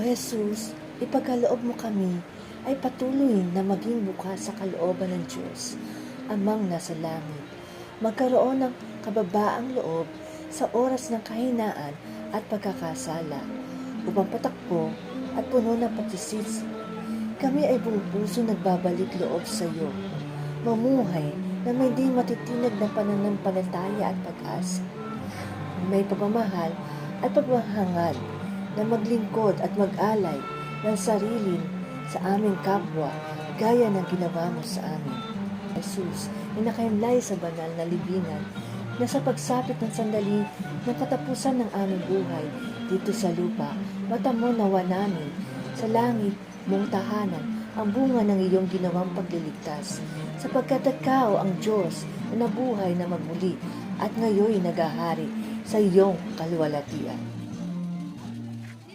Jesus, ipagkaloob mo kami ay patuloy na maging bukas sa kalooban ng Diyos, amang nasa langit. Magkaroon ng kababaang loob sa oras ng kahinaan at pagkakasala, upang patakbo at puno ng pagsisisi. Kami ay buong puso nagbabalik loob sa iyo. Mamuhay na may di matitinag na pananampalataya at pag-asa. May pagmamahal at pagmahangad na maglingkod at mag-alay ng sarili sa aming kapwa gaya ng ginawa mo sa amin. Jesus, na nakahimlay sa banal na libingan na sa pagsapit ng sandali ng katapusan ng aming buhay dito sa lupa, mata mo nawa namin sa langit mong tahanan ang bunga ng iyong ginawang pagliligtas sapagkat ikaw ang Diyos na nabuhay na magmuli at ngayon nagahari sa iyong kalwalatian.